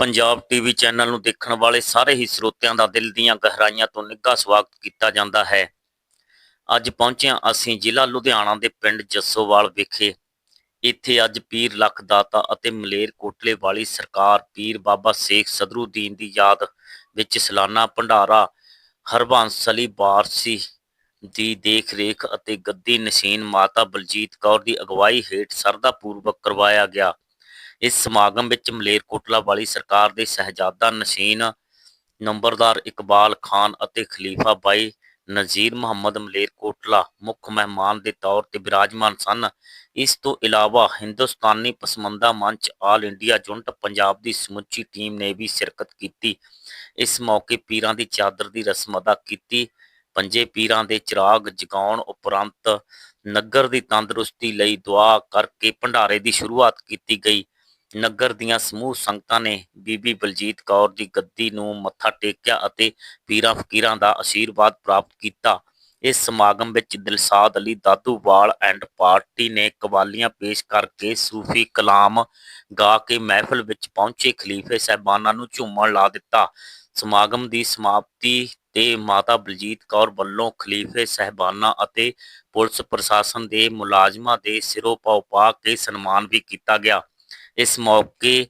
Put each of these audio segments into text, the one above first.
Punjab TV channel ਨੂੰ ਦੇਖਣ ਵਾਲੇ ਸਾਰੇ ਹੀ ਸਰੋਤਿਆਂ ਦਾ ਦਿਲ ਦੀਆਂ ਗਹਿਰਾਈਆਂ ਤੋਂ ਨਿੱਘਾ ਸਵਾਗਤ ਕੀਤਾ ਜਾਂਦਾ ਹੈ। ਅੱਜ ਪਹੁੰਚਿਆ ਅਸੀਂ ਜ਼ਿਲ੍ਹਾ ਲੁਧਿਆਣਾ ਦੇ ਪਿੰਡ ਜੱਸੋਵਾਲ ਵਿਖੇ। ਇੱਥੇ ਅੱਜ ਪੀਰ ਲੱਖ ਦਾਤਾ ਅਤੇ ਮਲੇਰ ਕੋਟਲੇ ਵਾਲੀ ਸਰਕਾਰ ਪੀਰ ਬਾਬਾ ਸ਼ੇਖ ਸਦਰੂਦੀਨ ਦੀ ਯਾਦ ਵਿੱਚ ਸਲਾਨਾ ਭੰਡਾਰਾ, ਹਰਬੰਸ ਅਲੀ ਬਾਰਸੀ ਦੀ ਦੇਖ ਰੇਖ ਅਤੇ ਗੱਦੀ ਨਸ਼ੀਨ ਮਾਤਾ ਬਲਜੀਤ ਕੌਰ ਦੀ ਅਗਵਾਈ ਹੇਠ ਸਰਦਾ ਪੂਰਵਕ ਕਰਵਾਇਆ ਗਿਆ। ਇਸ ਸਮਾਗਮ ਵਿੱਚ ਮਲੇਰਕੋਟਲਾ ਵਾਲੀ ਸਰਕਾਰ ਦੇ ਸਹਿਜਾਦਾ ਨਸ਼ੀਨ ਨੰਬਰਦਾਰ ਇਕਬਾਲ ਖਾਨ ਅਤੇ ਖਲੀਫਾ ਬਾਈ ਨਜ਼ੀਰ ਮੁਹੰਮਦ ਮਲੇਰਕੋਟਲਾ ਮੁੱਖ ਮਹਿਮਾਨ ਦੇ ਤੌਰ ਤੇ ਬਿਰਾਜਮਾਨ ਸਨ। ਇਸ ਤੋਂ ਇਲਾਵਾ ਹਿੰਦੁਸਤਾਨੀ ਪਸਮੰਦਾ ਮੰਚ ਆਲ ਇੰਡੀਆ ਜੁਨਟ ਪੰਜਾਬ ਦੀ ਸਮੁੱਚੀ ਟੀਮ ਨੇ ਵੀ ਸ਼ਿਰਕਤ ਕੀਤੀ। ਇਸ ਮੌਕੇ ਪੀਰਾਂ ਦੀ ਚਾਦਰ ਦੀ ਰਸਮ ਅਦਾ ਕੀਤੀ। ਪੰਜੇ ਪੀਰਾਂ ਦੇ ਚਿਰਾਗ ਜਗਾਉਣ ਉਪਰੰਤ ਨਗਰ ਦੀ ਤੰਦਰੁਸਤੀ ਲਈ ਦੁਆ ਕਰਕੇ ਭੰਡਾਰੇ ਦੀ ਸ਼ੁਰੂਆਤ ਕੀਤੀ ਗਈ। ਨਗਰ ਦੀਆਂ ਸਮੂਹ ਸੰਗਤਾਂ ਨੇ ਬੀਬੀ ਬਲਜੀਤ ਕੌਰ ਦੀ ਗੱਦੀ ਨੂੰ ਮੱਥਾ ਟੇਕਿਆ ਅਤੇ ਪੀਰਾਂ ਫਕੀਰਾਂ ਦਾ ਆਸ਼ੀਰਵਾਦ ਪ੍ਰਾਪਤ ਕੀਤਾ। ਇਸ ਸਮਾਗਮ ਵਿੱਚ ਦਿਲਸਾਦ ਅਲੀ ਦਾਦੂਵਾਲ ਐਂਡ ਪਾਰਟੀ ਨੇ ਕਵਾਲੀਆਂ ਪੇਸ਼ ਕਰਕੇ ਸੂਫੀ ਕਲਾਮ ਗਾ ਕੇ ਮਹਿਫਲ ਵਿੱਚ ਪਹੁੰਚੇ। ਖਲੀਫੇ ਸਹਿਬਾਨਾਂ ਨੂੰ ਝੂਮਣ ਲਾ ਦਿੱਤਾ। ਸਮਾਗਮ ਦੀ ਸਮਾਪਤੀ ਤੇ ਮਾਤਾ ਬਲਜੀਤ ਕੌਰ ਵੱਲੋਂ ਖਲੀਫੇ ਸਹਿਬਾਨਾਂ ਅਤੇ ਪੁਲਿਸ ਪ੍ਰਸ਼ਾਸਨ ਦੇ ਮੁਲਾਜ਼ਮਾਂ ਦੇ ਸਿਰੋਂ ਪਾਉ ਪਾ ਕੇ ਸਨਮਾਨ ਵੀ ਕੀਤਾ ਗਿਆ। ਇਸ ਮੌਕੇ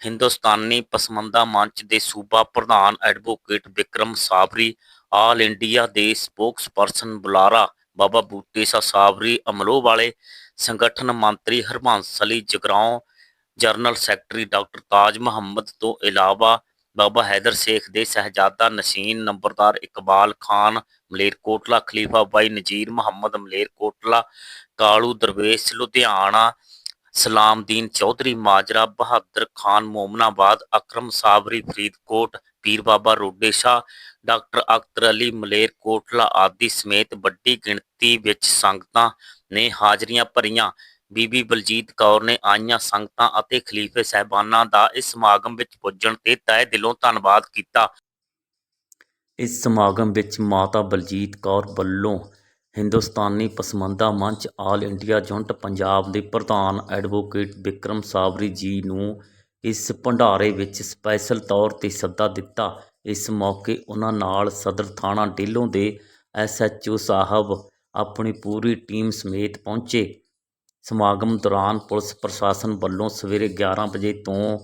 ਹਿੰਦੁਸਤਾਨੀ ਪਸਮੰਦਾ ਮੰਚ ਦੇ ਸੂਬਾ ਪ੍ਰਧਾਨ advocate Vikram Sabri, all India ਦੇ ਸਪੋਕਸਪਰਸਨ ਬੁਲਾਰਾ ਬਾਬਾ ਬੂਟੇ ਸਾਬਰੀ ਅਮਲੋ ਵਾਲੇ ਸੰਗਠਨ ਮੰਤਰੀ Harbans Ali Jagraon general secretary doctor Taj Muhammad ਤੋਂ ਇਲਾਵਾ ਬਾਬਾ ਹੈਦਰ ਸ਼ੇਖ ਦੇ ਸਹਿਜਾਦਾ ਨਸ਼ੀਨ ਨੰਬਰਦਾਰ ਇਕਬਾਲ ਖਾਨ ਮਲੇਰਕੋਟਲਾ ਖਲੀਫਾ ਬਾਈ ਨਜੀਰ ਮੁਹੰਮਦ ਮਲੇਰਕੋਟਲਾ ਕਾਲੂ ਦਰਵੇਸ਼, ਲੁਧਿਆਣਾ ਸਲਾਮਦੀਨ ਚੌਧਰੀ ਮਾਜਰਾ ਬਹਾਦਰ ਖਾਨ ਮੋਮਨਾਬਾਦ, ਅਕਰਮ ਸਾਬਰੀ ਫਰੀਦਕੋਟ, ਪੀਰ ਬਾਬਾ ਰੋਡੇ ਸ਼ਾਹ, ਡਾਕਟਰ ਅਖਤਰ ਅਲੀ ਮਲੇਰਕੋਟਲਾ ਆਦਿ ਸਮੇਤ ਵੱਡੀ ਗਿਣਤੀ ਵਿੱਚ ਸੰਗਤਾਂ ਨੇ ਹਾਜ਼ਰੀਆਂ ਭਰੀਆਂ। ਬੀਬੀ ਬਲਜੀਤ ਕੌਰ ਨੇ ਆਈਆਂ ਸੰਗਤਾਂ ਅਤੇ ਖਲੀਫੇ ਸਹਿਬਾਨਾਂ ਦਾ ਇਸ ਸਮਾਗਮ ਵਿੱਚ ਪੁੱਜਣ ਤੇ ਤਹਿ ਦਿਲੋਂ ਧੰਨਵਾਦ ਕੀਤਾ। ਇਸ ਸਮਾਗਮ ਵਿੱਚ ਮਾਤਾ ਬਲਜੀਤ ਕੌਰ ਵੱਲੋਂ ਹਿੰਦੁਸਤਾਨੀ ਪਸਮੰਦਾ ਮੰਚ ਆਲ ਇੰਡੀਆ ਜੁਨਟ ਪੰਜਾਬ ਦੇ ਪ੍ਰਧਾਨ ਐਡਵੋਕੇਟ ਬਿਕਰਮ ਸਾਵਰੀ ਜੀ ਨੂੰ ਇਸ ਭੰਡਾਰੇ ਵਿੱਚ ਸਪੈਸ਼ਲ ਤੌਰ ਤੇ ਸੱਦਾ ਦਿੱਤਾ। ਇਸ ਮੌਕੇ ਉਹਨਾਂ ਨਾਲ ਸਦਰ ਥਾਣਾ ਡੇਲੋਂ ਦੇ ਐਸਐਚਓ ਸਾਹਿਬ ਆਪਣੀ ਪੂਰੀ ਟੀਮ ਸਮੇਤ ਪਹੁੰਚੇ। ਸਮਾਗਮ ਦੌਰਾਨ ਪੁਲਿਸ ਪ੍ਰਸ਼ਾਸਨ ਵੱਲੋਂ ਸਵੇਰੇ 11 ਵਜੇ ਤੋਂ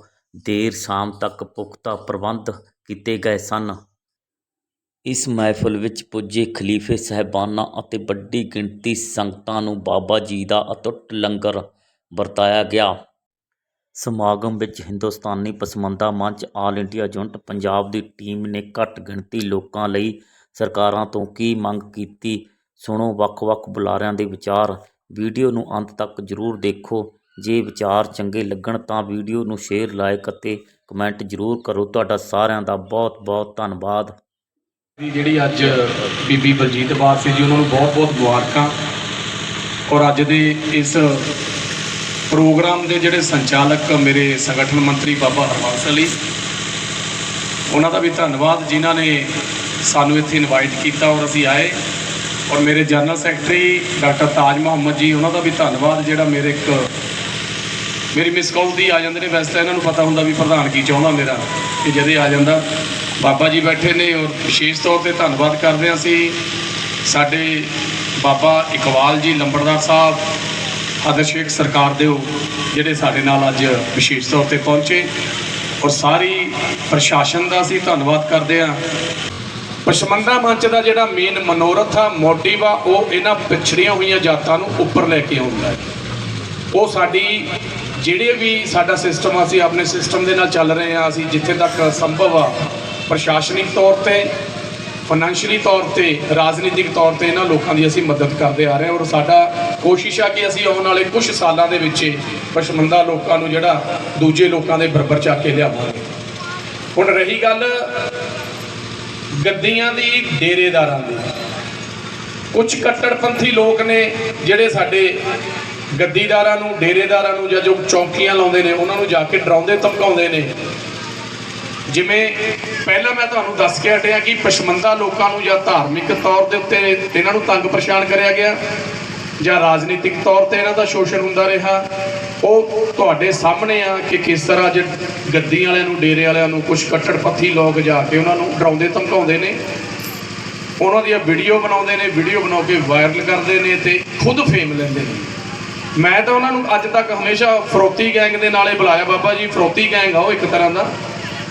ਦੇਰ ਸ਼ਾਮ ਤੱਕ ਪੁਖਤਾ ਪ੍ਰਬੰਧ ਕੀਤੇ ਗਏ ਸਨ। ਇਸ ਮਹਿਫਲ ਵਿੱਚ ਪੁੱਜੇ ਖਲੀਫੇ ਸਾਹਿਬਾਨਾਂ ਅਤੇ ਵੱਡੀ ਗਿਣਤੀ ਸੰਗਤਾਂ ਨੂੰ ਬਾਬਾ ਜੀ ਦਾ ਅਟੁੱਟ ਲੰਗਰ ਵਰਤਾਇਆ ਗਿਆ। ਸਮਾਗਮ ਵਿੱਚ ਹਿੰਦੁਸਤਾਨੀ ਪਸਮੰਦਾ ਮੰਚ ਆਲ ਇੰਡੀਆ ਜੁਨਟ ਪੰਜਾਬ ਦੀ ਟੀਮ ਨੇ ਘੱਟ ਗਿਣਤੀ ਲੋਕਾਂ ਲਈ ਸਰਕਾਰਾਂ ਤੋਂ ਕੀ ਮੰਗ ਕੀਤੀ, ਸੁਣੋ ਵੱਖ-ਵੱਖ ਬੁਲਾਰਿਆਂ ਦੇ ਵਿਚਾਰ। ਵੀਡੀਓ ਨੂੰ ਅੰਤ ਤੱਕ ਜ਼ਰੂਰ ਦੇਖੋ। ਜੇ ਵਿਚਾਰ ਚੰਗੇ ਲੱਗਣ ਤਾਂ ਵੀਡੀਓ ਨੂੰ ਸ਼ੇਅਰ, ਲਾਇਕ ਅਤੇ ਕਮੈਂਟ ਜ਼ਰੂਰ ਕਰੋ। ਤੁਹਾਡਾ ਸਾਰਿਆਂ ਦਾ ਬਹੁਤ-ਬਹੁਤ ਧੰਨਵਾਦ। ਦੀ ਜਿਹੜੀ ਅੱਜ ਬੀਬੀ ਬਲਜੀਤ ਬਾਰ ਸੀ ਜੀ, ਉਹਨਾਂ ਨੂੰ ਬਹੁਤ-ਬਹੁਤ ਮੁਬਾਰਕਾਂ। ਔਰ ਅੱਜ ਦੇ ਇਸ ਪ੍ਰੋਗਰਾਮ ਦੇ ਜਿਹੜੇ ਸੰਚਾਲਕ ਮੇਰੇ ਸੰਗਠਨ ਮੰਤਰੀ ਬਾਬਾ ਹਰਬੰਸ ਅਲੀ ਉਹਨਾਂ ਦਾ ਵੀ ਧੰਨਵਾਦ, ਜਿਨ੍ਹਾਂ ਨੇ ਸਾਨੂੰ ਇੱਥੇ ਇਨਵਾਈਟ ਕੀਤਾ ਔਰ ਅਸੀਂ ਆਏ। ਔਰ ਮੇਰੇ general secretary doctor Taj Muhammad ji, ਉਹਨਾਂ ਦਾ ਵੀ ਧੰਨਵਾਦ, ਜਿਹੜਾ ਮੇਰੇ ਇੱਕ ਮੇਰੀ ਮਿਸ ਕਾਲ ਦੀ ਆ ਜਾਂਦੇ ਨੇ, ਵੈਸੇ ਤਾਂ ਇਹਨਾਂ ਨੂੰ ਪਤਾ ਹੁੰਦਾ ਵੀ ਪ੍ਰਧਾਨ ਕੀ ਚਾਹੁੰਦਾ ਮੇਰਾ, ਕਿ ਜਦੇ ਆ ਜਾਂਦਾ। ਬਾਬਾ ਜੀ ਬੈਠੇ ਨੇ ਔਰ ਵਿਸ਼ੇਸ਼ ਤੌਰ ਤੇ ਧੰਨਵਾਦ ਕਰਦੇ ਹਾਂ ਅਸੀਂ। ਸਾਡੇ ਬਾਬਾ ਇਕਬਾਲ ਜੀ ਲੰਬੜਦਾਰ ਸਾਹਿਬ ਹਾਦਰ ਸ਼ੇਖ ਸਰਕਾਰ ਦੇ ਜਿਹੜੇ ਸਾਡੇ ਨਾਲ ਅੱਜ ਵਿਸ਼ੇਸ਼ ਤੌਰ ਤੇ ਪਹੁੰਚੇ। ਔਰ ਸਾਰੀ ਪ੍ਰਸ਼ਾਸਨ ਦਾ ਅਸੀਂ ਧੰਨਵਾਦ ਕਰਦੇ ਹਾਂ। ਪਸ਼ਮੰਦਾ ਮੰਚ ਦਾ ਜਿਹੜਾ ਮੇਨ ਮਨੋਰਥ ਆ ਮੋਟਿਵ ਆ, ਉਹ ਇਹਨਾਂ ਪਿਛੜੀਆਂ ਹੋਈਆਂ ਜਾਤਾਂ ਨੂੰ ਉੱਪਰ ਲੈ ਕੇ ਆਉਂਦਾ ਹੈ। ਉਹ ਸਾਡੀ ਜਿਹੜੇ ਵੀ ਸਾਡਾ ਸਿਸਟਮ ਅਸੀਂ ਆਪਣੇ ਸਿਸਟਮ ਦੇ ਨਾਲ ਚੱਲ ਰਹੇ ਆ ਅਸੀਂ ਜਿੱਥੇ ਤੱਕ ਸੰਭਵ ਆ ਪ੍ਰਸ਼ਾਸਨਿਕ ਤੌਰ ਤੇ ਫਾਈਨੈਂਸ਼ੀਅਲੀ ਤੌਰ ਤੇ, ਰਾਜਨੀਤਿਕ ਤੌਰ ਤੇ ਇਹਨਾਂ ਲੋਕਾਂ ਦੀ ਅਸੀਂ ਮਦਦ ਕਰਦੇ ਆ ਰਹੇ ਹਾਂ ਔਰ ਸਾਡਾ ਕੋਸ਼ਿਸ਼ ਆ ਕਿ ਅਸੀਂ ਆਉਣ ਵਾਲੇ ਕੁਝ ਸਾਲਾਂ ਦੇ ਵਿੱਚ ਪਸ਼ਮੰਦਾ ਲੋਕਾਂ ਨੂੰ ਜਿਹੜਾ ਦੂਜੇ ਲੋਕਾਂ ਦੇ ਬਰਾਬਰ ਚੱਕ ਕੇ ਲਿਆਵਾਂਗੇ। ਹੁਣ ਰਹੀ ਗੱਲ ਗੱਦੀਆਂ ਦੀ, ਡੇਰੇਦਾਰਾਂ ਦੀ। ਕੁਝ ਕੱਟੜਪੰਥੀ ਲੋਕ ਨੇ ਜਿਹੜੇ ਸਾਡੇ ਗੱਦੀਦਾਰਾਂ ਨੂੰ, ਡੇਰੇਦਾਰਾਂ ਨੂੰ ਜਾਂ ਜੋ ਚੌਕੀਆਂ ਲਾਉਂਦੇ ਨੇ, ਉਹਨਾਂ ਨੂੰ ਜਾ ਕੇ ਡਰਾਉਂਦੇ, ਧਮਕਾਉਂਦੇ ਨੇ। ਜਿਵੇਂ ਪਹਿਲਾਂ ਮੈਂ ਤੁਹਾਨੂੰ ਦੱਸ ਕੇ ਹਟਿਆ ਕਿ ਪਸ਼ਮੰਦਾ ਲੋਕਾਂ ਨੂੰ ਜਾਂ ਧਾਰਮਿਕ ਤੌਰ ਦੇ ਉੱਤੇ ਇਹਨਾਂ ਨੂੰ ਤੰਗ ਪਰੇਸ਼ਾਨ ਕਰਿਆ ਗਿਆ, ਜਾਂ ਰਾਜਨੀਤਿਕ ਤੌਰ ਤੇ ਇਹਨਾਂ ਦਾ ਸ਼ੋਸ਼ਣ ਹੁੰਦਾ ਰਿਹਾ। ਉਹ ਤੁਹਾਡੇ ਸਾਹਮਣੇ ਆ ਕਿ ਕਿਸ ਤਰ੍ਹਾਂ ਅੱਜ ਗੱਦੀ ਵਾਲਿਆਂ ਨੂੰ, ਡੇਰੇ ਵਾਲਿਆਂ ਨੂੰ ਕੁਝ ਕੱਟੜਪੱਥੀ ਲੋਕ ਜਾ ਕੇ ਉਹਨਾਂ ਨੂੰ ਡਰਾਉਂਦੇ, ਧਮਕਾਉਂਦੇ ਨੇ। ਉਹਨਾਂ ਦੀਆਂ ਵੀਡੀਓ ਬਣਾਉਂਦੇ ਨੇ ਵੀਡੀਓ ਬਣਾ ਕੇ ਵਾਇਰਲ ਕਰਦੇ ਨੇ ਤੇ ਖੁਦ ਫੇਮ ਲੈਂਦੇ ਨੇ। ਮੈਂ ਤਾਂ ਉਹਨਾਂ ਨੂੰ ਅੱਜ ਤੱਕ ਹਮੇਸ਼ਾ ਫਰੋਤੀ ਗੈਂਗ ਦੇ ਨਾਲੇ ਬੁਲਾਇਆ ਬਾਬਾ ਜੀ, ਫਰੋਤੀ ਗੈਂਗ ਆ ਉਹ ਇੱਕ ਤਰ੍ਹਾਂ ਦਾ।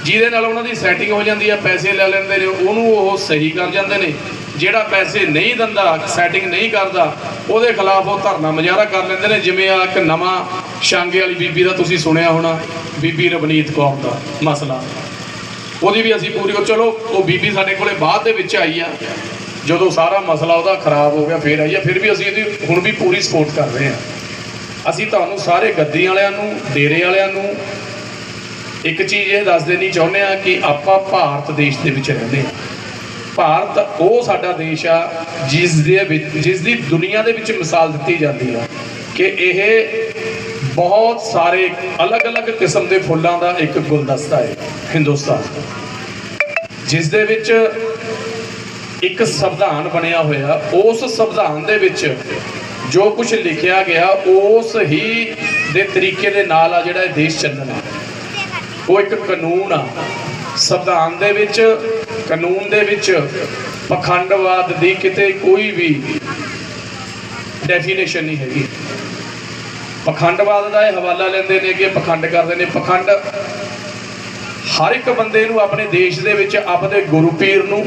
ਜਿਹਦੇ ਨਾਲ ਉਹਨਾਂ ਦੀ ਸੈਟਿੰਗ ਹੋ ਜਾਂਦੀ ਆ, ਪੈਸੇ ਲੈ ਲੈਂਦੇ ਨੇ, ਉਹਨੂੰ ਉਹ ਸਹੀ ਕਰ ਜਾਂਦੇ ਨੇ। ਜਿਹੜਾ ਪੈਸੇ ਨਹੀਂ ਦਿੰਦਾ ਸੈਟਿੰਗ ਨਹੀਂ ਕਰਦਾ, ਉਹਦੇ ਖਿਲਾਫ ਉਹ ਧਰਨਾ ਮੁਜ਼ਾਹਰਾ ਕਰ ਲੈਂਦੇ ਨੇ, ਜਿਵੇਂ ਆ ਇੱਕ ਨਵਾਂ ਸ਼ਾਂਗੇ ਵਾਲੀ ਬੀਬੀ ਦਾ ਤੁਸੀਂ ਸੁਣਿਆ ਹੋਣਾ, ਬੀਬੀ ਰਵਨੀਤ ਕੌਰ ਦਾ ਮਸਲਾ। ਉਹਦੀ ਵੀ ਅਸੀਂ ਪੂਰੀ ਉਹ ਚਲੋ, ਉਹ ਬੀਬੀ ਸਾਡੇ ਕੋਲੇ ਬਾਅਦ ਦੇ ਵਿੱਚ ਆਈ ਆ। ਜਦੋਂ ਸਾਰਾ ਮਸਲਾ ਉਹਦਾ ਖਰਾਬ ਹੋ ਗਿਆ, ਫਿਰ ਆਈ ਆ। ਫਿਰ ਵੀ ਅਸੀਂ ਇਹਦੀ ਹੁਣ ਵੀ ਪੂਰੀ ਸਪੋਰਟ ਕਰ ਰਹੇ ਆ। ਅਸੀਂ ਤੁਹਾਨੂੰ ਸਾਰੇ ਗੱਦੀ ਵਾਲਿਆਂ ਨੂੰ, ਡੇਰੇ ਵਾਲਿਆਂ ਨੂੰ ਇੱਕ ਚੀਜ਼ ਇਹ ਦੱਸ ਦੇਣੀ ਚਾਹੁੰਦੇ ਆ ਕਿ ਆਪਾਂ ਭਾਰਤ ਦੇਸ਼ ਦੇ ਵਿੱਚ ਰਹਿੰਦੇ ਆ ਭਾਰਤ ਉਹ ਸਾਡਾ ਦੇਸ਼ ਆ ਜਿਸ ਦੇ ਵਿੱਚ ਜਿਸ ਦੀ ਦੁਨੀਆ ਦੇ ਵਿੱਚ ਮਿਸਾਲ ਦਿੱਤੀ ਜਾਂਦੀ ਆ ਕਿ ਇਹ ਬਹੁਤ ਸਾਰੇ ਅਲੱਗ-ਅਲੱਗ ਕਿਸਮ ਦੇ ਫੁੱਲਾਂ ਦਾ ਇੱਕ ਗੁਲਦਸਤਾ ਹੈ, ਹਿੰਦੁਸਤਾਨ। ਜਿਸ ਦੇ ਵਿੱਚ ਇੱਕ ਸੰਵਿਧਾਨ ਬਣਿਆ ਹੋਇਆ, ਉਸ ਸੰਵਿਧਾਨ ਦੇ ਵਿੱਚ ਜੋ ਕੁਝ ਲਿਖਿਆ ਗਿਆ, ਉਸ ਹੀ ਦੇ ਤਰੀਕੇ ਦੇ ਨਾਲ ਆ ਜਿਹੜਾ ਇਹ ਦੇਸ਼ ਚੱਲਣਾ ਉਹ ਇੱਕ ਕਾਨੂੰਨ ਆ। ਸੰਵਿਧਾਨ ਦੇ ਵਿੱਚ, ਕਾਨੂੰਨ ਦੇ ਵਿੱਚ ਪਖੰਡਵਾਦ ਦੀ ਕਿਤੇ ਕੋਈ ਵੀ ਡੈਫੀਨੇਸ਼ਨ ਨਹੀਂ ਹੈਗੀ। ਪਖੰਡਵਾਦ ਦਾ ਇਹ ਹਵਾਲਾ ਲੈਂਦੇ ਨੇ ਕਿ ਪਖੰਡ ਕਰਦੇ ਨੇ। ਪਖੰਡ ਹਰ ਇੱਕ ਬੰਦੇ ਨੂੰ ਆਪਣੇ ਦੇਸ਼ ਦੇ ਵਿੱਚ ਆਪਦੇ ਗੁਰੂ ਪੀਰ ਨੂੰ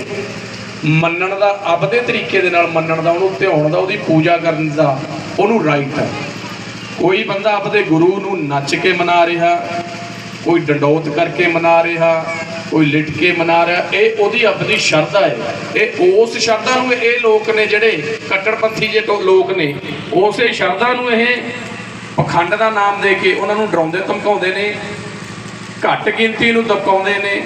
ਮੰਨਣ ਦਾ, ਆਪਦੇ ਤਰੀਕੇ ਦੇ ਨਾਲ ਮੰਨਣ ਦਾ, ਉਹਨੂੰ ਧਿਆਉਣ ਦਾ, ਉਹਦੀ ਪੂਜਾ ਕਰਨ ਦਾ ਉਹਨੂੰ ਰਾਈਟ ਹੈ ਕੋਈ ਬੰਦਾ ਆਪਦੇ ਗੁਰੂ ਨੂੰ ਨੱਚ ਕੇ ਮਨਾ ਰਿਹਾ ਕੋਈ ਡੰਡੋਤ ਕਰਕੇ ਮਨਾ ਰਿਹਾ, ਕੋਈ ਲਿਟ ਕੇ ਮਨਾ ਰਿਹਾ, ਇਹ ਉਹਦੀ ਆਪਣੀ ਸ਼ਰਧਾ ਹੈ। ਇਹ ਉਸ ਸ਼ਰਧਾ ਨੂੰ ਇਹ ਲੋਕ ਨੇ ਜਿਹੜੇ ਕੱਟੜਪੰਥੀ ਜੇ ਟੋ- ਲੋਕ ਨੇ, ਉਸੇ ਸ਼ਰਧਾ ਨੂੰ ਇਹ ਪਖੰਡ ਦਾ ਨਾਮ ਦੇ ਕੇ ਉਹਨਾਂ ਨੂੰ ਡਰਾਉਂਦੇ, ਧਮਕਾਉਂਦੇ ਨੇ, ਘੱਟ ਗਿਣਤੀ ਨੂੰ ਦਬਕਾਉਂਦੇ ਨੇ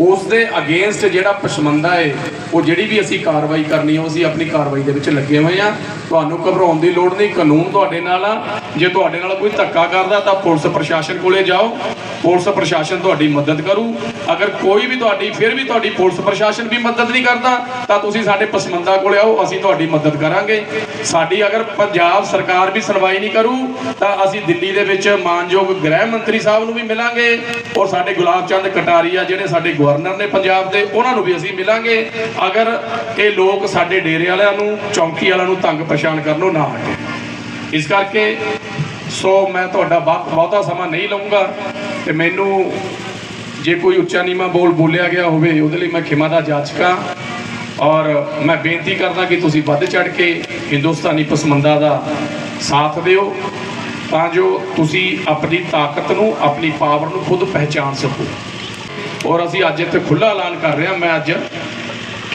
ਉਸ ਦੇ ਅਗੇਂਸਟ ਜਿਹੜਾ ਪਸ਼ਮੰਦਾ ਹੈ ਉਹ ਜਿਹੜੀ ਵੀ ਅਸੀਂ ਕਾਰਵਾਈ ਕਰਨੀ ਹੈ ਉਹ ਅਸੀਂ ਆਪਣੀ ਕਾਰਵਾਈ ਦੇ ਵਿੱਚ ਲੱਗੇ ਹੋਏ ਆ। ਤੁਹਾਨੂੰ ਘਬਰਾਉਣ ਦੀ ਲੋੜ ਨਹੀਂ, ਕਾਨੂੰਨ ਤੁਹਾਡੇ ਨਾਲ ਆ। ਜੇ ਤੁਹਾਡੇ ਨਾਲ ਕੋਈ ਧੱਕਾ ਕਰਦਾ ਤਾਂ ਪੁਲਿਸ ਪ੍ਰਸ਼ਾਸਨ ਕੋਲੇ ਜਾਓ। ਪੁਲਿਸ ਪ੍ਰਸ਼ਾਸਨ ਤੁਹਾਡੀ ਮਦਦ ਕਰੂ। ਅਗਰ ਕੋਈ ਵੀ ਤੁਹਾਡੀ, ਫਿਰ ਵੀ ਤੁਹਾਡੀ ਪੁਲਿਸ ਪ੍ਰਸ਼ਾਸਨ ਵੀ ਮਦਦ ਨਹੀਂ ਕਰਦਾ, ਤਾਂ ਤੁਸੀਂ ਸਾਡੇ ਪਸਮੰਦਾ ਕੋਲ ਆਓ, ਅਸੀਂ ਤੁਹਾਡੀ ਮਦਦ ਕਰਾਂਗੇ। ਸਾਡੀ ਅਗਰ ਪੰਜਾਬ ਸਰਕਾਰ ਵੀ ਸੁਣਵਾਈ ਨਹੀਂ ਕਰੂ, ਤਾਂ ਅਸੀਂ ਦਿੱਲੀ ਦੇ ਵਿੱਚ ਮਾਨਯੋਗ ਗ੍ਰਹਿ ਮੰਤਰੀ ਸਾਹਿਬ ਨੂੰ ਵੀ ਮਿਲਾਂਗੇ ਔਰ ਸਾਡੇ ਗੁਲਾਬ ਚੰਦ ਕਟਾਰੀਆ, ਜਿਹੜੇ ਸਾਡੇ ਗਵਰਨਰ ਨੇ ਪੰਜਾਬ ਦੇ, ਉਹਨਾਂ ਨੂੰ ਵੀ ਅਸੀਂ ਮਿਲਾਂਗੇ। ਅਗਰ ਇਹ ਲੋਕ ਸਾਡੇ ਡੇਰੇ ਵਾਲਿਆਂ ਨੂੰ, ਚੌਂਕੀ ਵਾਲਿਆਂ ਨੂੰ ਤੰਗ ਪਰੇਸ਼ਾਨ ਕਰਨੋਂ ਨਾ ਹਟੇ। ਇਸ ਕਰਕੇ ਸੋ ਮੈਂ ਤੁਹਾਡਾ ਬਹੁਤ- ਬਹੁਤਾ ਸਮਾਂ ਨਹੀਂ ਲਵਾਂਗਾ ਤੇ ਮੈਨੂੰ ਜੇ ਕੋਈ ਉੱਚਾ ਨੀਵਾਂ ਬੋਲ ਬੋਲਿਆ ਗਿਆ ਹੋਵੇ, ਉਹਦੇ ਲਈ ਮੈਂ ਖਿਮਾ ਦਾ ਜਾਚਕਾਂ ਔਰ ਮੈਂ ਬੇਨਤੀ ਕਰਦਾ ਕਿ ਤੁਸੀਂ ਵੱਧ ਚੜ ਕੇ ਹਿੰਦੁਸਤਾਨੀ ਪਸਮੰਦਾ ਦਾ ਸਾਥ ਦਿਓ, ਤਾਂ ਜੋ ਤੁਸੀਂ ਆਪਣੀ ਤਾਕਤ ਨੂੰ, ਆਪਣੀ ਪਾਵਰ ਨੂੰ ਖੁਦ ਪਹਿਚਾਨ ਸਕੋ। ਔਰ ਅਸੀਂ ਅੱਜ ਇੱਥੇ ਖੁੱਲਾ ਐਲਾਨ ਕਰ ਰਹੇ ਹਾਂ। ਮੈਂ ਅੱਜ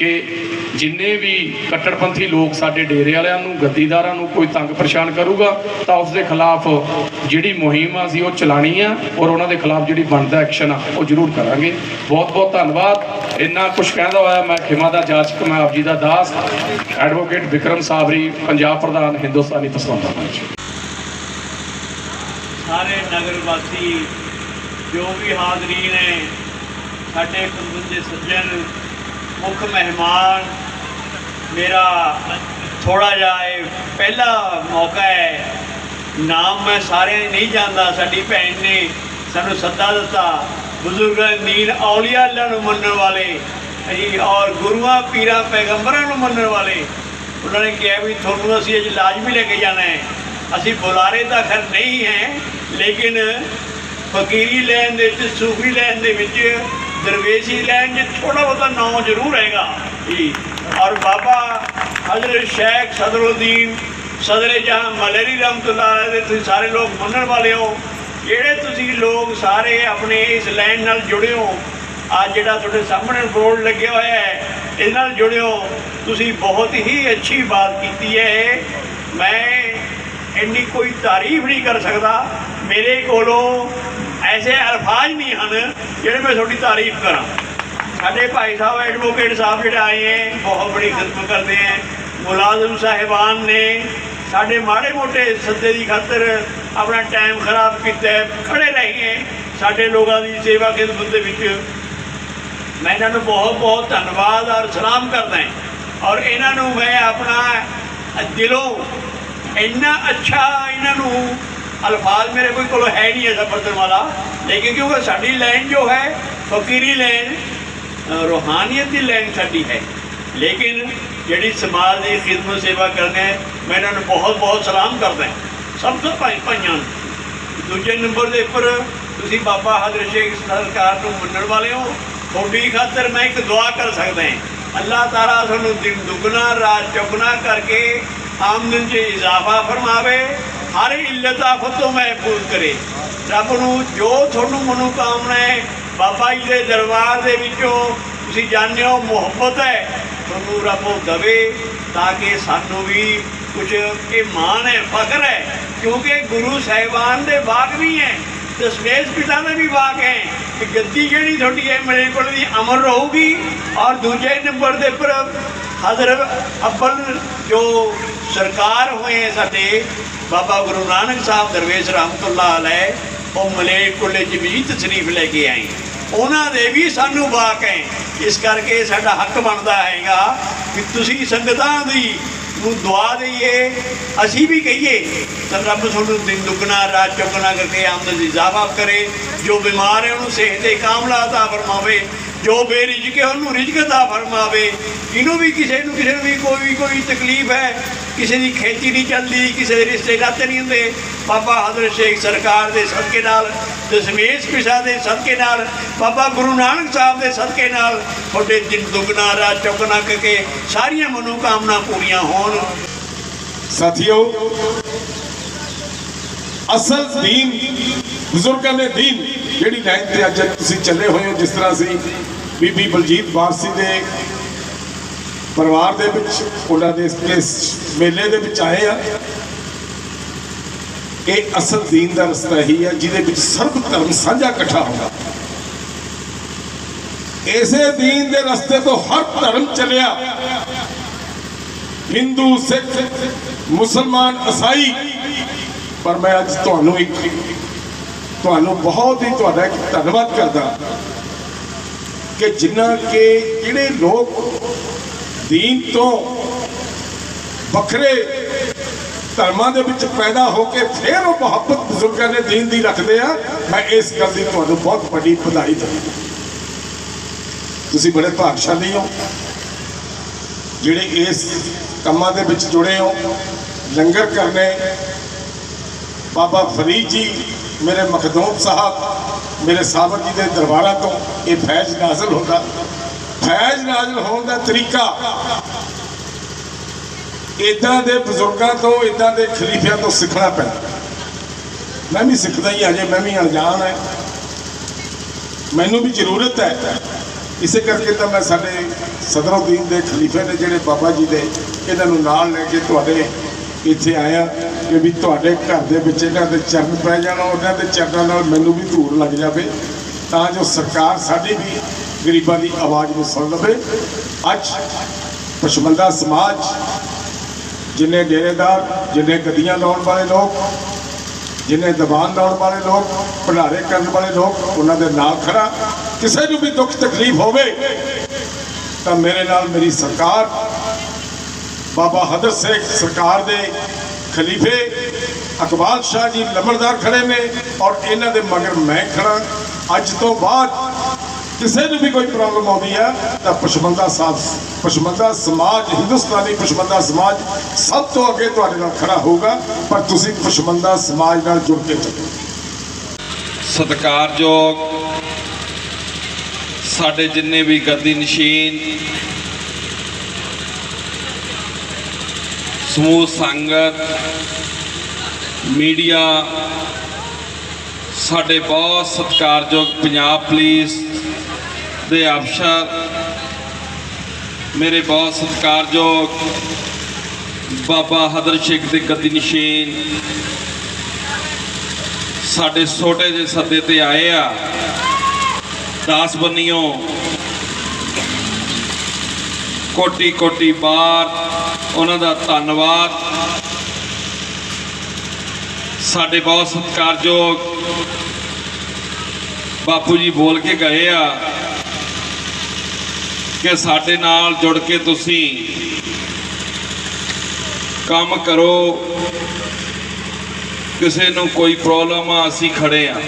ਕਿ ਜਿੰਨੇ ਵੀ ਕੱਟੜਪੰਥੀ ਲੋਕ ਸਾਡੇ ਡੇਰੇ ਵਾਲਿਆਂ ਨੂੰ, ਗੱਦੀਦਾਰਾਂ ਨੂੰ ਕੋਈ ਤੰਗ ਪਰੇਸ਼ਾਨ ਕਰੂਗਾ, ਤਾਂ ਉਸ ਦੇ ਖਿਲਾਫ ਜਿਹੜੀ ਮੁਹਿੰਮ ਆ ਅਸੀਂ ਉਹ ਚਲਾਣੀ ਆ ਔਰ ਉਹਨਾਂ ਦੇ ਖਿਲਾਫ ਜਿਹੜੀ ਬਣਦਾ ਐਕਸ਼ਨ ਆ, ਉਹ ਜ਼ਰੂਰ ਕਰਾਂਗੇ। ਬਹੁਤ ਬਹੁਤ ਧੰਨਵਾਦ। ਇੰਨਾ ਕੁਝ ਕਹਿੰਦਾ ਹੋਇਆ ਮੈਂ ਖਿਮਾ ਦਾ ਜਾਚਕ, ਮੈਂ ਆਪ ਜੀ ਦਾ ਦਾਸ, ਐਡਵੋਕੇਟ ਵਿਕਰਮ ਸਾਬਰੀ, ਪੰਜਾਬ ਪ੍ਰਧਾਨ ਹਿੰਦੁਸਤਾਨੀ ਪਸੰਦਾ ਮੰਚ ਸਾਰੇ ਨਗਰ ਵਾਸੀ ਜੋ ਵੀ ਹਾਜ਼ਰੀਨ ਨੇ, ਸਾਡੇ ਕੁੰਦਨ ਦੇ ਸੱਜਣ ਮੁੱਖ ਮਹਿਮਾਨ ਮੇਰਾ ਥੋੜਾ ਜਿਹਾ ਇਹ ਪਹਿਲਾ ਮੌਕਾ ਹੈ। ਨਾਮ ਮੈਂ ਸਾਰੇ ਨਹੀਂ ਜਾਣਦਾ, ਸਾਡੀ ਭੈਣ ਨੇ ਸਾਨੂੰ ਸੱਦਾ ਦਿੱਤਾ। ਬਜ਼ੁਰਗ ਨੀਲ ਔਲੀਆ ਅੱਲਾ ਨੂੰ ਮੰਨਣ ਵਾਲੇ ਜੀ ਔਰ ਗੁਰੂਆਂ, ਪੀਰਾਂ, ਪੈਗੰਬਰਾਂ ਨੂੰ ਮੰਨਣ ਵਾਲੇ। ਉਹਨਾਂ ਨੇ ਕਿਹਾ ਵੀ ਤੁਹਾਨੂੰ ਅਸੀਂ ਅੱਜ ਲਾਜ਼ਮੀ ਲੈ ਕੇ ਜਾਣਾ ਹੈ। ਅਸੀਂ ਬੁਲਾਰੇ ਤਾਂ ਖਰ ਨਹੀਂ ਹੈ, ਲੇਕਿਨ ਫਕੀਰੀ ਲੈਣ ਦੇ ਵਿੱਚ, ਸੂਫੀ ਲੈਣ ਦੇ ਵਿੱਚ ਦਰਵੇਸ਼ੀ ਲੈਣ ਜਿ ਥੋੜਾ ਬਹੁਤਾ ਨਾਮ ਜ਼ਰੂਰ ਹੈਗਾ ਜੀ। ਔਰ ਬਾਬਾ ਹਜ਼ਰਤ ਸ਼ੇਖ ਸਦਰਉਦੀਨ ਸਦਰ ਜਹਾਂ ਮਲੇਰੀ ਰਹਿਮਤੁਲਾਹ ਅਲੈਹ ਦੇ ਤੁਸੀਂ ਸਾਰੇ ਲੋਕ ਮੰਨਣ ਵਾਲੇ ਹੋ। ਜਿਹੜੇ ਤੁਸੀਂ ਲੋਕ ਸਾਰੇ ਆਪਣੇ ਇਸ ਲਾਈਨ ਨਾਲ ਜੁੜੇ ਹੋ ਆ ਜਿਹੜਾ ਤੁਹਾਡੇ ਸਾਹਮਣੇ ਬੋਰਡ ਲੱਗਿਆ ਹੋਇਆ ਹੈ ਇਹ ਨਾਲ ਜੁੜਿਓ ਤੁਸੀਂ ਬਹੁਤ ਹੀ ਅੱਛੀ ਬਾਤ ਕੀਤੀ ਹੈ। ਮੈਂ ਇੰਨੀ ਕੋਈ ਤਾਰੀਫ ਨਹੀਂ ਕਰ ਸਕਦਾ। ਮੇਰੇ ਕੋਲੋਂ ਐਸੇ ਅਲਫਾਜ਼ ਨਹੀਂ ਹਨ ਜਿਹੜੇ ਮੈਂ ਤੁਹਾਡੀ ਤਾਰੀਫ ਕਰਾਂ। ਸਾਡੇ ਭਾਈ ਸਾਹਿਬ ਐਡਵੋਕੇਟ ਸਾਹਿਬ ਜਿਹੜੇ ਆਏ ਹੈ, ਬਹੁਤ ਬੜੀ ਖਿਦਮਤ ਕਰਦੇ ਹੈ। ਮੁਲਾਜ਼ਮ ਸਾਹਿਬਾਨ ਨੇ ਸਾਡੇ ਮਾੜੇ ਮੋਟੇ ਸੱਦੇ ਦੀ ਖਾਤਰ ਆਪਣਾ ਟਾਈਮ ਖਰਾਬ ਕੀਤਾ ਖੜੇ ਰਹੇ ਹੈ ਸਾਡੇ ਲੋਕਾਂ ਦੀ ਸੇਵਾ ਖਿਦਮਤ ਦੇ ਵਿੱਚ। ਮੈਂ ਇਹਨਾਂ ਨੂੰ ਬਹੁਤ ਬਹੁਤ ਧੰਨਵਾਦ ਔਰ ਸਲਾਮ ਕਰਦਾ ਹਾਂ। ਔਰ ਇਹਨਾਂ ਨੂੰ ਮੈਂ ਆਪਣਾ ਦਿਲੋਂ ਇੰਨਾ ਅੱਛਾ ਇਹਨਾਂ ਨੂੰ ਅਲਫਾਜ਼ ਮੇਰੇ ਕੋਈ ਕੋਲ ਹੈ ਨਹੀਂ ਐਸਾ ਵਰਤਣ ਵਾਲਾ ਲੇਕਿਨ ਕਿਉਂਕਿ ਸਾਡੀ ਲਾਈਨ ਜੋ ਹੈ ਫਕੀਰੀ ਲਾਈਨ ਅ, ਰੂਹਾਨੀਅਤ ਦੀ ਲਾਈਨ ਸਾਡੀ ਹੈ ਲੇਕਿਨ ਜਿਹੜੀ ਸਮਾਜ ਦੀ ਖਿਦਮਤ ਸੇਵਾ ਕਰਨੇ ਹੈ ਮੈਂ ਇਹਨਾਂ ਨੂੰ ਬਹੁਤ ਬਹੁਤ ਸਲਾਮ ਕਰਦਾ ਹਾਂ। ਸਭ ਤੋਂ ਭਾਈ ਭਾਈਆਂ ਨੂੰ ਦੂਜੇ ਨੰਬਰ ਦੇ ਉੱਪਰ ਤੁਸੀਂ ਬਾਬਾ ਹਜ਼ਰ ਸ਼ੇਖ ਸਰਕਾਰ ਨੂੰ ਮੰਨਣ ਵਾਲੇ ਹੋ ਤੁਹਾਡੀ ਖਾਤਰ ਮੈਂ ਇੱਕ ਦੁਆ ਕਰ ਸਕਦਾ ਹਾਂ ਅੱਲਾਹ ਤਾਲਾ ਤੁਹਾਨੂੰ ਦਿਨ ਦੁੱਗਣਾ ਰਾਤ ਚੌਗੁਣਾ ਕਰਕੇ ਆਮਦਨ 'ਚ ਇਜ਼ਾਫਾ ਫਰਮਾਵੇ ਹਰ ਇੱਲਤ ਆਫਤ ਤੋਂ ਮਹਿਫੂਜ਼ ਕਰੇ। ਰੱਬ ਨੂੰ ਜੋ ਤੁਹਾਨੂੰ ਮਨੋਕਾਮਨਾ ਹੈ, ਬਾਬਾ ਜੀ ਦੇ ਦਰਬਾਰ ਦੇ ਵਿੱਚੋਂ ਤੁਸੀਂ ਜਾਣਦੇ ਹੋ ਮੁਹੱਬਤ ਹੈ, ਤੁਹਾਨੂੰ ਰੱਬ ਉਹ ਦਵੇ ਤਾਂ ਕਿ ਸਾਨੂੰ ਵੀ ਕੁਝ ਇਹ ਮਾਣ ਹੈ, ਫਖਰ ਹੈ। ਕਿਉਂਕਿ ਗੁਰੂ ਸਾਹਿਬਾਨ ਦੇ ਬਾਗ ਵੀ ਹੈ ਦਸ਼ਮੇਸ਼ ਪਿਤਾ ਦਾ ਵੀ ਬਾਗ ਹੈ ਕਿ ਗੱਦੀ ਜਿਹੜੀ ਤੁਹਾਡੀ ਹੈ, ਮੇਰੇ ਕੋਲ ਦੀ ਅਮਰ ਰਹੂਗੀ ਔਰ ਦੂਜੇ ਨੰਬਰ ਦੇ ਉੱਪਰ हज़रत अब्बल जो ਸਰਕਾਰ ਹੋਏ ਸਾਡੇ ਬਾਬਾ ਗੁਰੂ ਨਾਨਕ ਸਾਹਿਬ ਦਰਵੇਸ਼ ਰਹਿਮਤੁਲਲਾਹ ਅਲੈ ਉਹ ਮਲੇਕੁਲ ਜਮੀਤ ਤਸ਼ਰੀਫ ਲੈ ਕੇ ਆਏ। ਉਹਨਾਂ ਦੇ ਵੀ ਸਾਨੂੰ ਵਾਕ ਹੈ। ਇਸ ਕਰਕੇ ਸਾਡਾ ਹੱਕ ਬਣਦਾ ਹੈਗਾ ਕਿ ਤੁਸੀਂ ਸੰਗਤਾਂ ਦੀ ਨੂੰ ਦੁਆ ਦਈਏ। ਅਸੀਂ ਵੀ ਕਹੀਏ ਤਾਂ ਰੱਬ ਤੁਹਾਨੂੰ ਦਿਨ ਦੁੱਗਣਾ, ਰਾਤ ਚੌਗਣਾ ਕਰਕੇ ਆਮਦ ਦੀ ਇਜ਼ਾਫਾ ਕਰੇ। ਜੋ ਬਿਮਾਰ ਹੈ ਉਹਨੂੰ ਸਿਹਤ ਦੇ ਕਾਮਲਾ عطا ਫਰਮਾਵੇ। ਜੋ ਬੇਰਿਜਕੇ ਉਹਨੂੰ ਰਿਜਕ ਦਾ ਫਰਮਾਵੇ, ਇਹਨੂੰ ਵੀ ਕਿਸੇ ਨੂੰ ਕਿਸੇ ਨੂੰ ਵੀ ਕੋਈ ਕੋਈ ਤਕਲੀਫ ਹੈ। ਕਿਸੇ ਦੀ ਖੇਤੀ ਨਹੀਂ ਚੱਲਦੀ, ਕਿਸੇ ਦੇ ਰਿਸ਼ਤੇ ਨਾਤੇ ਨਹੀਂ ਹੁੰਦੇ। ਬਾਬਾ ਹਜ਼ਰ ਸ਼ੇਖ ਸਰਕਾਰ ਦੇ ਸਦਕੇ ਨਾਲ ਦਸ਼ਮੇਸ਼ ਪਿਸ਼ਾ ਦੇ ਸਦਕੇ ਨਾਲ, ਬਾਬਾ ਗੁਰੂ ਨਾਨਕ ਸਾਹਿਬ ਦੇ ਸਦਕੇ ਨਾਲ, ਤੁਹਾਡੇ ਦਿਨ ਦੁਗਣਾ ਰਾ ਚੁਗਣਾ ਕਰਕੇ ਸਾਰੀਆਂ ਮਨੋਕਾਮਨਾ ਪੂਰੀਆਂ ਹੋਣ। ਸਾਥੀਓ, ਅਸਲ ਦੀਨ, ਬਜ਼ੁਰਗਾਂ ਦੇ ਦੀਨ ਜਿਹੜੀ ਲਾਈਨ ਤੇ ਅੱਜ ਤੁਸੀਂ ਚੱਲੇ ਹੋਏ ਹੋ, ਜਿਸ ਤਰ੍ਹਾਂ ਅਸੀਂ ਬੀਬੀ ਬਲਜੀਤ ਵਾਰਸੀ ਦੇ ਪਰਿਵਾਰ ਦੇ ਵਿੱਚ, ਉਹਨਾਂ ਦੇ ਇਸ ਮੇਲੇ ਦੇ ਵਿੱਚ ਆਏ ਆ। ਇਹ ਅਸਲ ਦੀਨ ਦਾ ਰਸਤਾ ਹੀ ਹੈ ਜਿਹਦੇ ਵਿੱਚ ਸਰਬ ਧਰਮ ਸਾਂਝਾ ਇਕੱਠਾ ਹੁੰਦਾ। ਇਸੇ ਦੀਨ ਦੇ ਰਸਤੇ ਤੋਂ ਹਰ ਧਰਮ ਚੱਲਿਆ। ਹਿੰਦੂ, ਸਿੱਖ, ਮੁਸਲਮਾਨ ਈਸਾਈ ਪਰ ਮੈਂ ਅੱਜ ਤੁਹਾਨੂੰ ਇੱਕ ਤੁਹਾਨੂੰ ਬਹੁਤ ਹੀ ਤੁਹਾਡਾ ਇੱਕ ਧੰਨਵਾਦ ਕਰਦਾ ਕਿ ਜਿਨ੍ਹਾਂ ਕਿ ਜਿਹੜੇ ਲੋਕ ਦੀਨ ਤੋਂ ਵੱਖਰੇ ਧਰਮਾਂ ਦੇ ਵਿੱਚ ਪੈਦਾ ਹੋ ਕੇ ਫਿਰ ਉਹ ਮੁਹੱਬਤ ਬਜ਼ੁਰਗਾਂ ਦੇ ਦੀਨ ਦੀ ਰੱਖਦੇ ਆ, ਮੈਂ ਇਸ ਗੱਲ ਦੀ ਤੁਹਾਨੂੰ ਬਹੁਤ ਵੱਡੀ ਵਧਾਈ ਦਿੰਦਾ ਤੁਸੀਂ ਬੜੇ ਭਾਗਸ਼ਾਲੀ ਹੋ, ਜਿਹੜੇ ਇਸ ਕੰਮਾਂ ਦੇ ਵਿੱਚ ਜੁੜੇ ਹੋ, ਲੰਗਰ ਕਰਨੇ, ਬਾਬਾ ਫਰੀਦ ਜੀ ਮੇਰੇ ਮਖਦੂਮ ਸਾਹਿਬ, ਮੇਰੇ ਸਾਬਰ ਜੀ ਦੇ ਦਰਬਾਰਾਂ ਤੋਂ ਇਹ ਫੈਜ਼ ਨਾਜ਼ਲ ਹੁੰਦਾ। ਫੈਜ਼ ਨਾਜ਼ਲ ਹੋਣ ਦਾ ਤਰੀਕਾ ਇਦਾਂ ਦੇ ਬਜ਼ੁਰਗਾਂ ਤੋਂ ਇਦਾਂ ਦੇ ਖਲੀਫਿਆਂ ਤੋਂ ਸਿੱਖਣਾ ਪੈਂਦਾ। ਮੈਂ ਵੀ ਸਿੱਖਦਾ ਹੀ ਅਜੇ ਮੈਂ ਵੀ ਅਣਜਾਣ ਹੈ। ਮੈਨੂੰ ਵੀ ਜ਼ਰੂਰਤ ਹੈ। ਇਸੇ ਕਰਕੇ ਤਾਂ ਮੈਂ ਸਾਡੇ ਸਦਰਉদ্ਦੀਨ ਦੇ ਖਲੀਫੇ ਨੇ ਜਿਹੜੇ ਬਾਬਾ ਜੀ ਦੇ, ਇਹਨਾਂ ਨੂੰ ਨਾਲ ਲੈ ਕੇ ਤੁਹਾਡੇ ਇੱਥੇ ਆਇਆ ਕਿ ਵੀ ਤੁਹਾਡੇ ਘਰ ਦੇ ਵਿੱਚ ਇਹਨਾਂ ਦੇ ਚਰਨ ਪੈ ਜਾਣ, ਉਹਨਾਂ ਦੇ ਚਰਨਾਂ ਨਾਲ ਮੈਨੂੰ ਵੀ ਧੂੜ ਲੱਗ ਜਾਵੇ, ਤਾਂ ਜੋ ਸਰਕਾਰ ਸਾਡੀ ਵੀ ਗਰੀਬਾਂ ਦੀ ਆਵਾਜ਼ ਨੂੰ ਸੁਣ ਲਵੇ। ਅੱਜ ਪਸ਼ਮੰਦਾ ਸਮਾਜ, ਜਿੰਨੇ ਡੇਰੇਦਾਰ, ਜਿੰਨੇ ਗੱਡੀਆਂ ਲਾਉਣ ਵਾਲੇ ਲੋਕ, ਜਿੰਨੇ ਦਬਾਨ ਲਾਉਣ ਵਾਲੇ ਲੋਕ, ਭੰਡਾਰੇ ਕਰਨ ਵਾਲੇ ਲੋਕ, ਉਹਨਾਂ ਦੇ ਨਾਲ ਖੜਾ ਕਿਸੇ ਨੂੰ ਵੀ ਦੁੱਖ ਤਕਲੀਫ ਹੋਵੇ, ਤਾਂ ਮੇਰੇ ਨਾਲ ਮੇਰੀ ਸਰਕਾਰ ਬਾਬਾ ਹਦਰ ਸਿੰਘ ਸਰਕਾਰ ਦੇ ਖਲੀਫੇ ਅਕਬਾਲ ਸ਼ਾਹ ਜੀ ਲੰਬੜਦਾਰ ਖੜੇ ਨੇ ਔਰ ਇਹਨਾਂ ਦੇ ਮਗਰ ਮੈਂ ਖੜਾ। ਅੱਜ ਤੋਂ ਬਾਅਦ ਕਿਸੇ ਨੂੰ ਵੀ ਕੋਈ ਪ੍ਰੋਬਲਮ ਆਉਂਦੀ ਹੈ ਤਾਂ ਪਸ਼ਮੰਦਾ ਸਾਹਿਬ ਪਸ਼ਮੰਦਾ ਸਮਾਜ, ਹਿੰਦੁਸਤਾਨੀ ਪਸ਼ਮੰਦਾ ਸਮਾਜ ਸਭ ਤੋਂ ਅੱਗੇ ਤੁਹਾਡੇ ਨਾਲ ਖੜਾ ਹੋਊਗਾ, ਪਰ ਤੁਸੀਂ ਪਸ਼ਮੰਦਾ ਸਮਾਜ ਨਾਲ ਜੁੜ ਕੇ ਚੱਲੋ। ਸਤਿਕਾਰਯੋਗ ਸਾਡੇ ਜਿੰਨੇ ਵੀ ਗੱਦੀ ਨਸ਼ੀਨ ਸਮੂਹ, ਸੰਗਤ, ਮੀਡੀਆ, ਸਾਡੇ ਬਹੁਤ ਸਤਿਕਾਰਯੋਗ ਪੰਜਾਬ ਪੁਲਿਸ ਦੇ ਅਫਸਰ, ਮੇਰੇ ਬਹੁਤ ਸਤਿਕਾਰਯੋਗ ਬਾਬਾ ਹਦਰ ਸ਼ੇਖ ਦੇ ਗੱਦੀ ਨਸ਼ੀਨ, ਸਾਡੇ ਛੋਟੇ ਜਿਹੇ ਸੱਦੇ ਤੇ ਆਏ ਆ, ਦਾਸ ਬੰਨਿਓ ਕੋਟੀ ਕੋਟੀ ਬਾਰ ਉਹਨਾਂ ਦਾ ਧੰਨਵਾਦ। ਸਾਡੇ ਬਹੁਤ ਸਤਿਕਾਰਯੋਗ ਬਾਪੂ ਜੀ ਬੋਲ ਕੇ ਗਏ ਆ ਕਿ ਸਾਡੇ ਨਾਲ ਜੁੜ ਕੇ ਤੁਸੀਂ ਕੰਮ ਕਰੋ। ਕਿਸੇ ਨੂੰ ਕੋਈ ਪ੍ਰੋਬਲਮ ਆ, ਅਸੀਂ ਖੜੇ ਆ।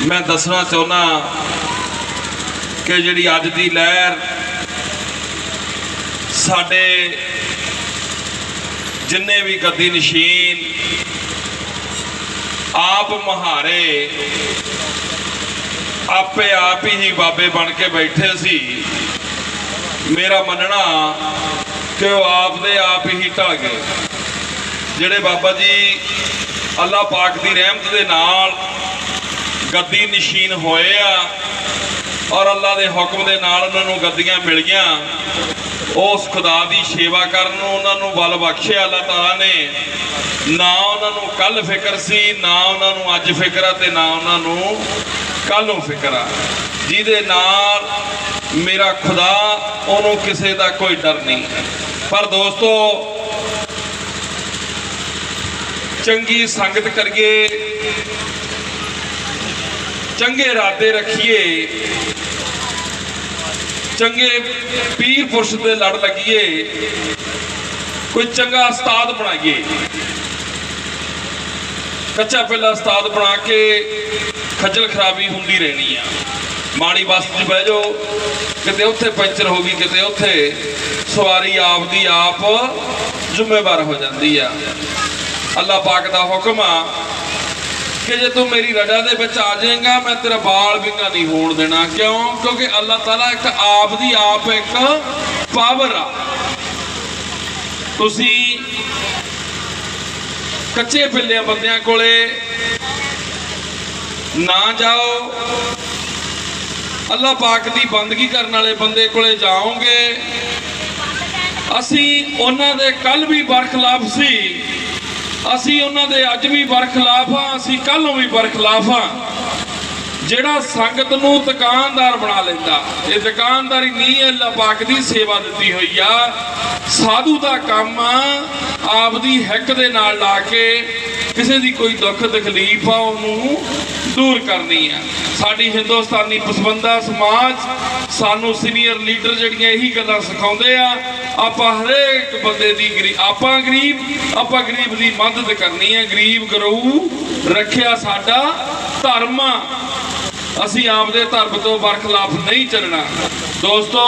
ਮੈਂ ਦੱਸਣਾ ਚਾਹੁੰਦਾ ਕਿ ਜਿਹੜੀ ਅੱਜ ਦੀ ਲਹਿਰ ਸਾਡੇ ਜਿੰਨੇ ਵੀ ਗੱਦੀ ਨਸ਼ੀਨ ਆਪ ਮਹਾਰੇ, ਆਪੇ ਆਪ ਹੀ ਬਾਬੇ ਬਣ ਕੇ ਬੈਠੇ ਸੀ। ਮੇਰਾ ਮੰਨਣਾ ਕਿ ਉਹ ਆਪ ਦੇ ਆਪ ਹੀ ਢਲ ਗਏ। ਜਿਹੜੇ ਬਾਬਾ ਜੀ ਅੱਲਾਹ ਪਾਕ ਦੀ ਰਹਿਮਤ ਦੇ ਨਾਲ ਗੱਦੀ ਨਸ਼ੀਨ ਹੋਏ ਆ ਔਰ ਅੱਲਾਹ ਦੇ ਹੁਕਮ ਦੇ ਨਾਲ ਉਹਨਾਂ ਨੂੰ ਗੱਦੀਆਂ ਮਿਲ ਗਈਆਂ ਉਸ ਖੁਦਾ ਦੀ ਸੇਵਾ ਕਰਨ ਨੂੰ ਉਹਨਾਂ ਨੂੰ ਬਲ ਬਖਸ਼ਿਆ ਅੱਲਾਹ ਤਾਲਾ ਨੇ। ਨਾ ਉਹਨਾਂ ਨੂੰ ਕੱਲ ਫਿਕਰ ਸੀ, ਨਾ ਉਹਨਾਂ ਨੂੰ ਅੱਜ ਫਿਕਰ ਆ ਤੇ ਨਾ ਉਹਨਾਂ ਨੂੰ ਕੱਲ ਨੂੰ ਫਿਕਰ ਆ। ਜਿਹਦੇ ਨਾਲ ਮੇਰਾ ਖੁਦਾ, ਉਹਨੂੰ ਕਿਸੇ ਦਾ ਕੋਈ ਡਰ ਨਹੀਂ। ਪਰ ਦੋਸਤੋ, ਚੰਗੀ ਸੰਗਤ ਕਰੀਏ, ਚੰਗੇ ਇਰਾਦੇ ਰੱਖੀਏ। ਚੰਗੇ ਪੀਰ ਪੁਰਸ਼ ਦੇ ਲੜ ਲੱਗੀਏ। ਕੋਈ ਚੰਗਾ ਉਸਤਾਦ ਬਣਾਈਏ। ਕੱਚਾ ਪਹਿਲਾ ਉਸਤਾਦ ਬਣਾ ਕੇ ਖੱਜਲ ਖਰਾਬੀ ਹੁੰਦੀ ਰਹਿਣੀ ਆ। ਮਾੜੀ ਬੱਸ 'ਚ ਬਹਿ ਜਾਓ। ਕਿਤੇ ਉੱਥੇ ਪੈਂਚਰ ਹੋ ਗਈ, ਕਿਤੇ ਉੱਥੇ ਸਵਾਰੀ ਆਪ ਦੀ ਆਪ ਜ਼ਿੰਮੇਵਾਰ ਹੋ ਜਾਂਦੀ ਆ। ਅੱਲਾਹ ਪਾਕ ਦਾ ਹੁਕਮ ਆ ਕਿ ਜੇ ਤੂੰ ਮੇਰੀ ਰਜਾ ਦੇ ਵਿੱਚ ਆ ਜਾਏਗਾ, ਮੈਂ ਤੇਰਾ ਬਾਲ ਵਿੰਗਾ ਨਹੀਂ ਹੋਣ ਦੇਣਾ। ਕਿਉਂ? ਕਿਉਂਕਿ ਅੱਲਾਹ ਤਾਲਾ ਇੱਕ ਆਪ ਦੀ ਆਪ ਇੱਕ ਪਾਵਰ ਆ। ਤੁਸੀਂ ਕੱਚੇ ਪਿੱਲੇ ਬੰਦਿਆਂ ਕੋਲੇ ਨਾ ਜਾਓ। ਅੱਲਾਹ ਪਾਕ ਦੀ ਬੰਦਗੀ ਕਰਨ ਵਾਲੇ ਬੰਦੇ ਕੋਲੇ ਜਾਓਗੇ। ਅਸੀਂ ਉਹਨਾਂ ਦੇ ਕੱਲ ਵੀ ਬਰਖਲਾਫ ਸੀ। ਅਸੀਂ ਉਹਨਾਂ ਦੇ ਅੱਜ ਵੀ ਬਰਖਲਾਫ ਆ ਅਸੀਂ ਕੱਲ ਨੂੰ ਵੀ ਬਰਖਲਾਫ ਆ ਜਿਹੜਾ ਸੰਗਤ ਨੂੰ ਦੁਕਾਨਦਾਰ ਬਣਾ ਲੈਂਦਾ। ਇਹ ਦੁਕਾਨਦਾਰੀ ਨਹੀਂ ਹੈ, ਅੱਲਾਹ ਪਾਕ ਦੀ ਸੇਵਾ ਦਿੱਤੀ ਹੋਈ ਆ। ਸਾਧੂ ਦਾ ਕੰਮ ਆਪਦੀ ਹਿੱਕ ਦੇ ਨਾਲ ਲਾ ਕੇ ਕਿਸੇ ਦੀ ਕੋਈ ਦੁੱਖ ਤਕਲੀਫ ਆ, ਉਹਨੂੰ ਦੂਰ ਕਰਨੀ ਆ। ਸਾਡੀ ਹਿੰਦੁਸਤਾਨੀ ਪਸਵੰਦਾ ਸਮਾਜ ਸਾਨੂੰ ਸੀਨੀਅਰ ਲੀਡਰ ਜਿਹੜੀਆਂ ਇਹੀ ਗੱਲਾਂ ਸਿਖਾਉਂਦੇ ਆ, ਆਪਾਂ ਹਰੇਕ ਬੰਦੇ ਦੀ ਗਰੀਬ ਆਪਾਂ ਗਰੀਬ ਆਪਾਂ ਗਰੀਬ ਦੀ ਮਦਦ ਕਰਨੀ ਹੈ ਗਰੀਬ ਗਰੂ ਰੱਖਿਆ ਸਾਡਾ ਧਰਮ ਅਸੀਂ ਆਪਦੇ ਧਰਮ ਤੋਂ ਬਰਖਲਾਫ ਨਹੀਂ ਚੱਲਣਾ। ਦੋਸਤੋ,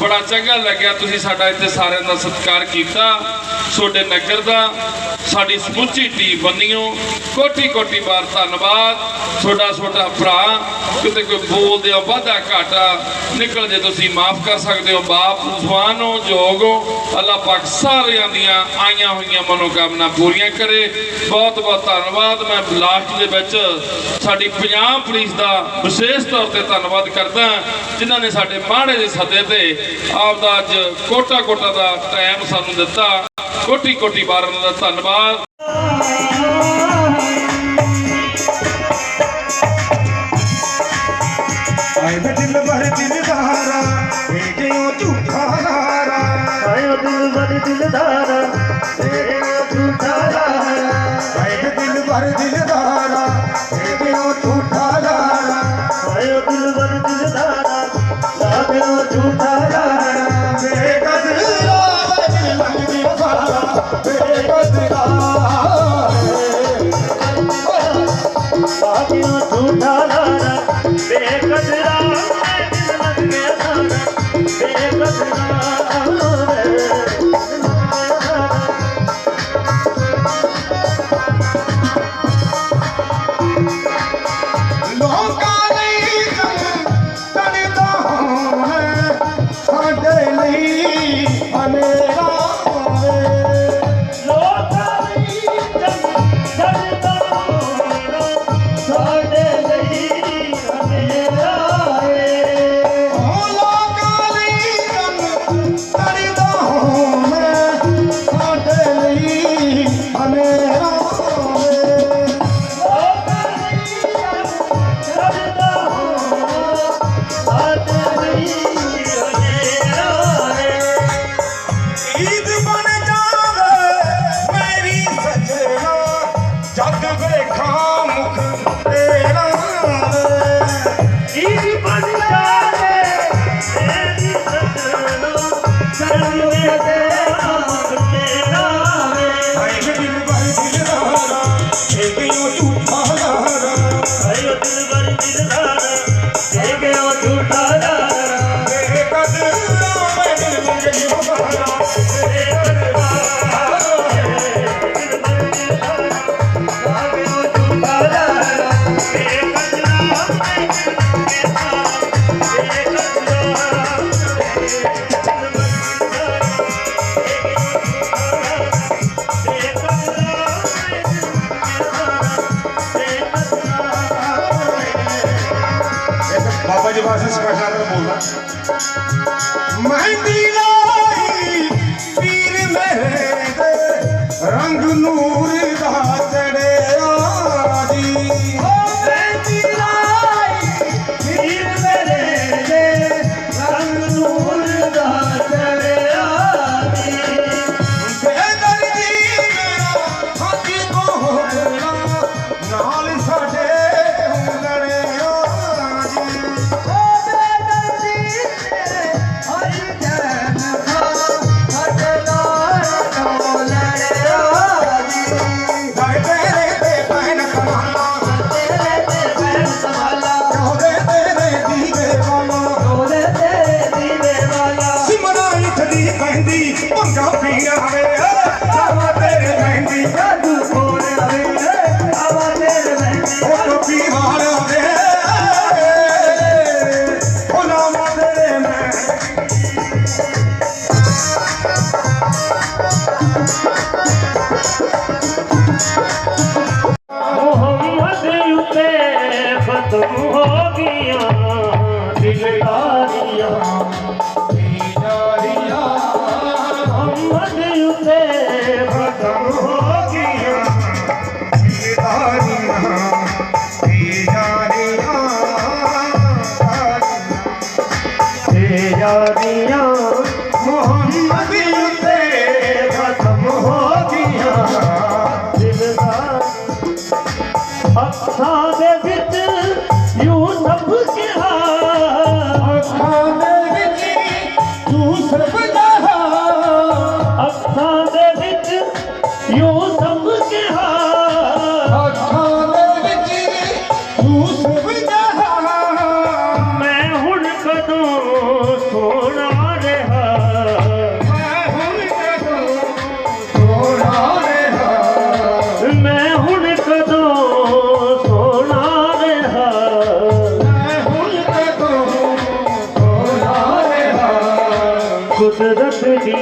ਬੜਾ ਚੰਗਾ ਲੱਗਿਆ ਤੁਸੀਂ ਸਾਡਾ ਇੱਥੇ ਸਾਰਿਆਂ ਦਾ ਸਤਿਕਾਰ ਕੀਤਾ, ਤੁਹਾਡੇ ਨਗਰ ਦਾ। ਸਾਡੀ ਸਮੁੱਚੀ ਟੀਮ ਬੰਨਿਓ। ਕੋਟੀ ਕੋਟੀ ਵਾਰ ਧੰਨਵਾਦ। ਛੋਟਾ ਛੋਟਾ ਭਰਾ, ਕਿਤੇ ਕੋਈ ਬੋਲਦੇ ਹੋ ਵਾਧਾ ਘਾਟਾ, ਨਿਕਲ ਜੇ ਤੁਸੀਂ ਮਾਫ ਕਰ ਸਕਦੇ ਹੋ। ਬਾਪ, ਜਵਾਨ ਹੋ ਜੋਗ ਹੋ ਅੱਲਾਹ ਪਾਕ ਸਾਰਿਆਂ ਦੀਆਂ ਆਈਆਂ ਹੋਈਆਂ ਮਨੋਕਾਮਨਾ ਪੂਰੀਆਂ ਕਰੇ। ਬਹੁਤ ਬਹੁਤ ਧੰਨਵਾਦ। ਮੈਂ ਲਾਸਟ ਦੇ ਵਿੱਚ ਸਾਡੀ ਪੰਜਾਬ ਪੁਲਿਸ ਦਾ ਵਿਸ਼ੇਸ਼ ਤੌਰ ਤੇ ਧੰਨਵਾਦ ਕਰਦਾ ਜਿਨ੍ਹਾਂ ਨੇ ਸਾਡੇ ਮਾੜੇ ਦੇ ਸੱਦੇ ਤੇ ਆਪ ਦਾ ਅੱਜ ਕੋਟਾ ਕੋਟਾ ਦਾ ਟਾਈਮ ਸਾਨੂੰ ਦਿੱਤਾ। ਕੋਟੀ ਕੋਟੀ ਵਾਰ ਦਾ ਧੰਨਵਾਦ।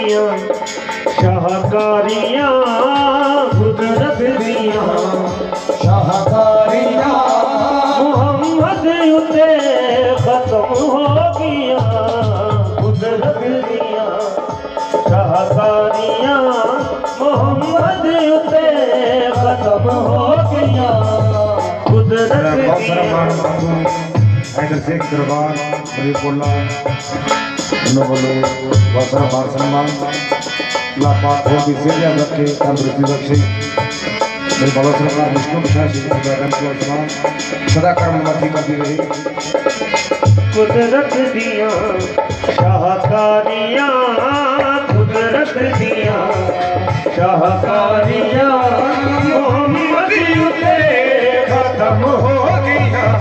دیاں شاہکاریاں قدرت دیاں شاہکاریاں محمد اتے ہو گیا قدرت دیاں شاہکاریاں محمد اتے ہو گیا قدرت ਨਵਲੇ ਵਾਸਾ ਮਾਰ ਸਨਮਾਨ। ਲਾਭਾਰਥੀਆਂ ਦੀ ਸਿਹਤ ਰੱਖੇ, ਤੰਦਰੁਸਤੀ ਬਖਸ਼ੇ। ਮੇਰੇ ਬਾਬਾ ਸਰਕਾਰ ਵਿਸ਼ਨੂੰ ਪ੍ਰਸ਼ਾਦ ਜੀ ਦਾ ਗਾਨ ਕੋ ਸਮਾਨ ਸਦਾ ਕਰਮ ਮਾਫੀ ਕਰਦੀ ਰਹੇ। ਕੁਦਰਤ ਦੀਆਂ ਸ਼ਾਹਕਾਰੀਆਂ ਕੁਦਰਤ ਦੀਆਂ ਸ਼ਾਹਕਾਰੀਆਂ ਮੁਹੰਮਦ ਉਤੇ ਖਤਮ ਹੋ ਗਈਆਂ।